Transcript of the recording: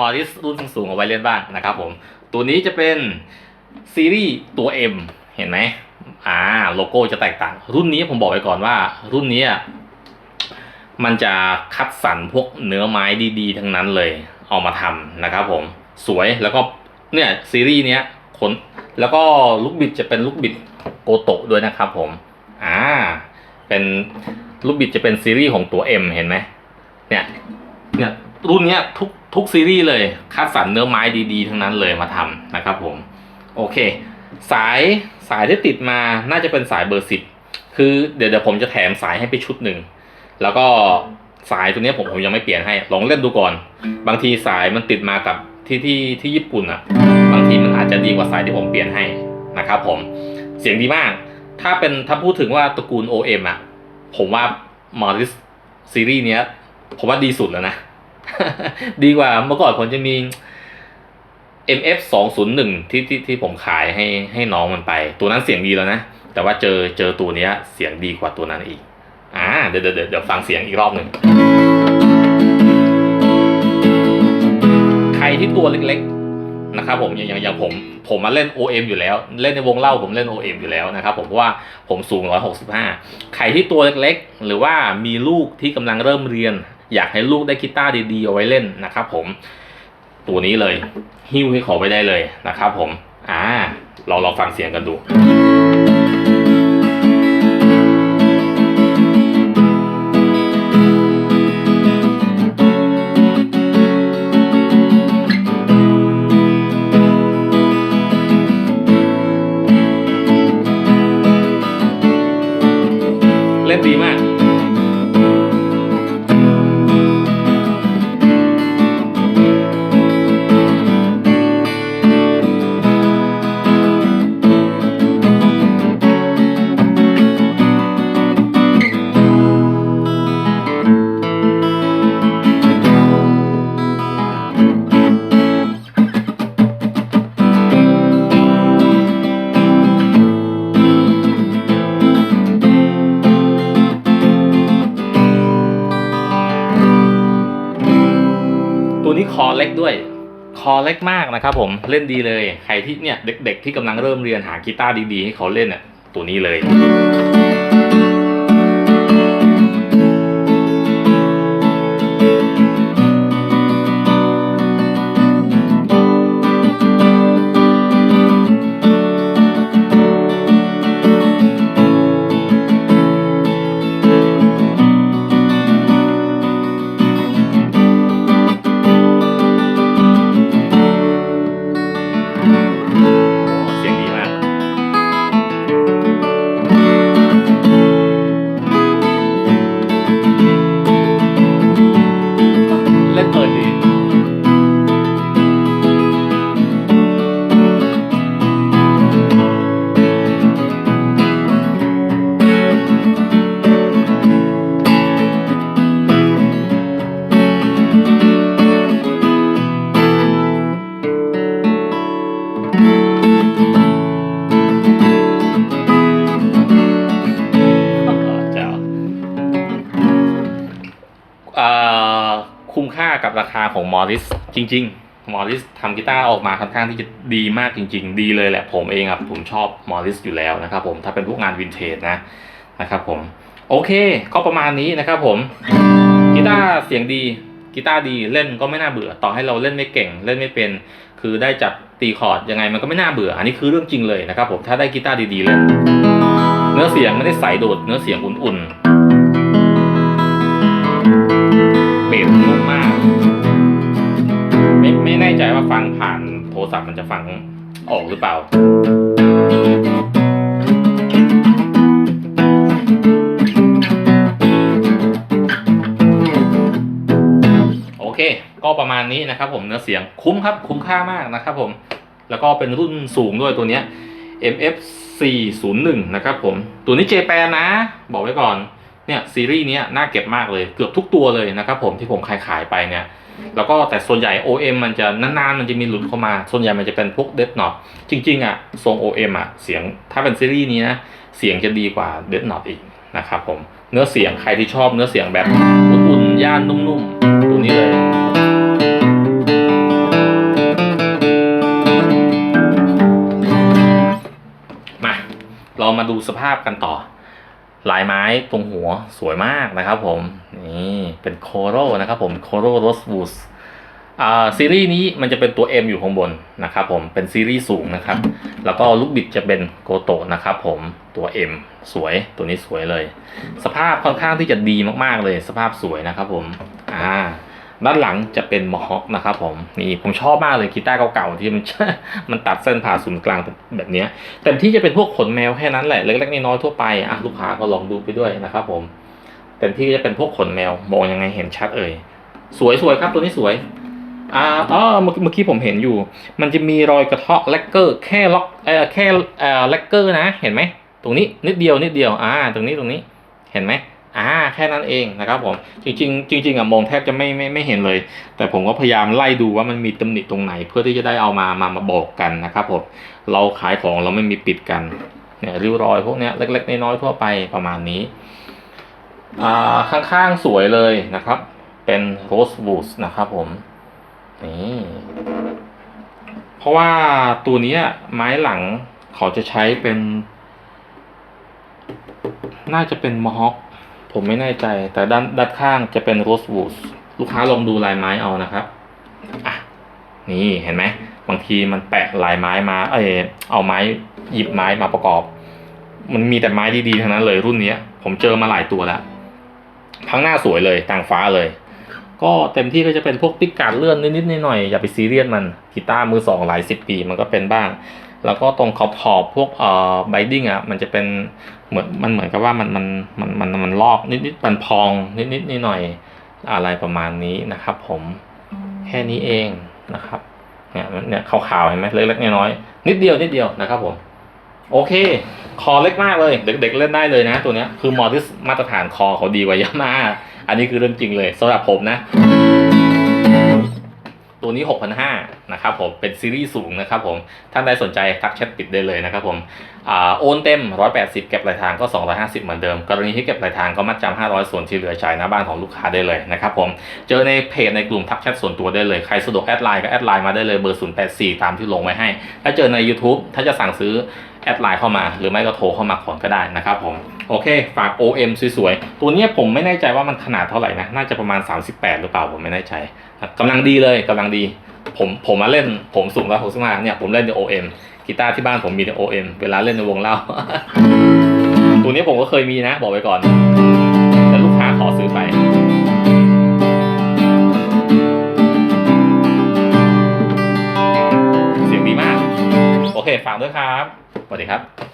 OM Morris รุ่นสูงๆเอาไว้เล่นบ้างนะครับผม ตัวนี้จะเป็นซีรีส์ตัว M เห็นไหมอ่าโลโก้จะแตกต่าง รุ่นนี้ผมบอกไว้ก่อนว่า รุ่นนี้มันจะคัดสรรพวกเนื้อไม้ดีๆ ทั้งนั้นเลยเอามาทำนะครับผมสวยแล้วก็เนี่ยซีรีส์เนี้ยขนแล้วก็ลูกบิดจะเป็นลูกบิดโกโตะด้วยนะครับผมอ่าเป็นลูกบิดจะเป็นซีรีส์ของตัว M เห็นไหมเนี่ยเนี่ยรุ่นเนี้ยทุก ทุกซีรีส์เลยคัดสรรเนื้อไม้ดีๆ ทั้งนั้นเลยมาทำนะครับผม โอเค สายสายที่ติดมาน่าจะเป็นสายเบอร์สิบคือเดี๋ยวเดี๋ยวผมจะแถมสายให้ไปชุดหนึ่ง แล้วก็สายตัวนี้ผมผมยังไม่เปลี่ยนให้ ลองเล่นดูก่อน บางทีสายมันติดมากับที่ที่ที่ญี่ปุ่นอะ บางทีมันอาจจะดีกว่าสายที่ผมเปลี่ยนให้นะครับผม เสียงดีมาก ถ้าเป็นถ้าพูดถึงว่าตระกูล OM อะ ผมว่า Morris ซีรีส์เนี้ย ผมว่าดีสุดแล้วนะ ดีกว่าเมื่อก่อนผมจะมี MF 2 0 1ที่ที่ที่ผมขายให้ให้น้องมันไป ตัวนั้นเสียงดีแล้วนะ แต่ว่าเจอเจอตัวเนี้ย เสียงดีกว่าตัวนั้นอีก อ่าเดี๋ยวเดี๋ยวเดี๋ยวเดี๋ยวฟังเสียงอีกรอบหนึ่งใครที่ตัวเล็กๆนะครับผมอย่างอย่างอย่างผม ผมมาเล่น OM อยู่แล้ว เล่นในวงเล่าผมเล่น OM อยู่แล้วนะครับผมเพราะว่าผมสูง 165 ใครที่ตัวเล็กๆ หรือว่ามีลูกที่กำลังเริ่มเรียน อยากให้ลูกได้กีตาร์ดีๆเอาไว้เล่นนะครับผม ตัวนี้เลยหิ้วให้เขาไปได้เลยนะครับผม อ่า เราลองฟังเสียงกันดู เล็กมากนะครับผมเล่นดีเลยใครที่เนี่ยเด็ก ๆ ที่กำลังเริ่มเรียนหากีตาร์ดีๆให้เขาเล่นเนี่ยตัวนี้เลย คุ้มค่ากับราคาของมอริสจริง ๆ มอริสทำกีตาร์ออกมาค่อนข้างที่จะดีมากจริง ๆ ดีเลยแหละผมเองครับผมชอบมอริสอยู่แล้วนะครับผมถ้าเป็นพวกงานวินเทจนะนะครับผมโอเคก็ประมาณนี้นะครับผมกีตาร์เสียงดีกีตาร์ดีเล่นก็ไม่น่าเบื่อต่อให้เราเล่นไม่เก่ง เล่นไม่เป็น คือได้จับตีคอร์ดยังไงมันก็ไม่น่าเบื่อ อันนี้คือเรื่องจริงเลยนะครับผมถ้าได้กีตาร์ดีๆเล่นเนื้อเสียงไม่ได้ใสโดดเนื้อเสียงอุ่นๆ ฟังผ่านโทรศัพท์มันจะฟังออกหรือเปล่า โอเค ก็ประมาณนี้นะครับผมเนื้อเสียงคุ้มครับ คุ้มค่ามากนะครับผม แล้วก็เป็นรุ่นสูงด้วยตัวเนี้ย MF 401 นะครับผม ตัวนี้เจแปนนะ บอกไว้ก่อน เนี่ย ซีรีส์นี้น่าเก็บมากเลย เกือบทุกตัวเลยนะครับผมที่ผมขายขายไปเนี่ย แล้วก็แต่ส่วนใหญ่ OM มันจะนานๆมันจะมีหลุดเข้ามา ส่วนใหญ่มันจะเป็นพวกเด n น็อตจริงๆอะทรง OM อะเสียงถ้าเป็นซีรีส์นี้นะเสียงจะดีกว่าเด n น็อตอีกนะครับผมเนื้อเสียงใครที่ชอบเนื้อเสียงแบบอุ่นๆย่านนุ่มๆตัวนี้เลยมาเรามาดูสภาพกันต่อลายไม้ตรงหัวสวยมากนะครับผม นี่เป็นโคโรนะครับผมโคโรโรสบูสอ่าซีรีส์นี้มันจะเป็นตัว M อยู่ข้างบนนะครับผมเป็นซีรีส์สูงนะครับ แล้วก็ลูกบิดจะเป็นโกโตะนะครับผมตัว M สวยตัวนี้สวยเลย สภาพค่อนข้างที่จะดีมากๆเลย สภาพสวยนะครับผมอ่าด้านหลังจะเป็นมอฮอคนะครับผมนี่ผมชอบมากเลยกีตาร์เก่าๆที่มันมันตัดเส้นผ่าศูนย์กลางแบบนี้ยเต็มที่จะเป็นพวกขนแมวแค่นั้นแหละเล็กๆน้อยๆทั่วไปอะลูกค้าก็ลองดูไปด้วยนะครับผม เต็มที่จะเป็นพวกขนแมวมองยังไงเห็นชัดเอ่ยสวยๆครับตัวนี้สวยอ่าอ๋อเมื่อเมื่อกี้ผมเห็นอยู่ มันจะมีรอยกระเทาะแลกเกอร์แค่ล็อกเอ่อแค่เอ่อแลกเกอร์นะเห็นไหมตรงนี้นิดเดียวนิดเดียวอ่าตรงนี้ตรงนี้เห็นไหมอ่าแค่นั้นเองนะครับผมจริงๆจริงๆอะมองแทบจะไม่ไม่ไม่เห็นเลย แต่ผมก็พยายามไล่ดูว่ามันมีตำหนิตรงไหน เพื่อที่จะได้เอามามามาบอกกันนะครับผมเราขายของเราไม่มีปิดกันเนี่ยริ้วรอยพวกเนี้ยเล็ก ๆ น้อยๆทั่วไปประมาณนี้ ข้างๆสวยเลยนะครับ เป็นโรสบูสนะครับผม นี่ เพราะว่าตัวนี้ไม้หลังเขาจะใช้เป็น น่าจะเป็นมอฮอคผมไม่แน่ใจ แต่ด้านด้านข้างจะเป็นโรสบูสลูกค้าลองดูลายไม้เอานะครับอะนี่เห็นไหมบางทีมันแปะลายไม้มา เออเอาไม้หยิบไม้มาประกอบ มันมีแต่ไม้ดีๆทั้งนั้นเลยรุ่นนี้ผมเจอมาหลายตัวแล้ว ทั้งหน้าสวยเลยต่างฟ้าเลย ก็เต็มที่ก็จะเป็นพวกปิกการเลื่อนนิดๆหน่อยๆอย่าไปซีเรียสมันกีตาร์มือสองหลายสิบปีมันก็เป็นบ้าง แล้วก็ตรงขอบขอบๆพวกเอ่อไบดิ้งอะมันจะเป็นเหมือนมันเหมือนกับว่ามันมันมันมันมันลอกนิดๆมันพองนิดๆหน่อยๆอะไรประมาณนี้นะครับ ผมแค่นี้เองนะครับเนี่ยมันเนี่ยขาวๆเห็นไหมเล็กๆน้อยๆนิดเดียวนิดเดียวนะครับผม โอเค คอเล็กมากเลย เด็กๆเล่นได้เลยนะ ตัวเนี้ยคือมอที่มาตรฐานคอเขาดีกว่ายามาอันนี้คือเรื่องจริงเลยสำหรับผมนะ ตัวนี้ 6,500นะครับผมเป็นซีรีส์สูงนะครับผมท่านใดสนใจทักแชทปิดได้เลยนะครับผมอ่าโอนเต็ม 180 เก็บปลายทางก็ 250 เหมือนเดิม กรณีที่เก็บปลายทางก็มัดจำ500 ส่วนที่เหลือจ่ายหน้าบ้านของลูกค้าได้เลยนะครับผม เจอในเพจในกลุ่มทักแชทส่วนตัวได้เลย ใครสะดวกแอดไลน์ก็แอดไลน์มาได้เลยเบอร์ 084 ตามที่ลงไว้ให้ ถ้าเจอใน YouTube ถ้าจะสั่งซื้อ แอดไลน์เข้ามา หรือไม่ก็โทรเข้ามาก่อนก็ได้นะครับผมโอเค ฝาก OM สวยๆ ตัวนี้ผมไม่แน่ใจว่ามันขนาดเท่าไหร่นะ น่าจะประมาณ 38 หรือเปล่า ผมไม่แน่ใจกำลังดีเลยกำลังดี ผมผมมาเล่นผมสูงร้อยหกสิบห้าเนี่ย ผมเล่นใน OM กีตาร์ที่บ้านผมมีใน OM เวลาเล่นในวงเล่า ตัวนี้ผมก็เคยมีนะ บอกไว้ก่อน แต่ลูกค้าขอซื้อไปเสียงดีมาก โอเคฝากด้วยครับ วัสดีครับ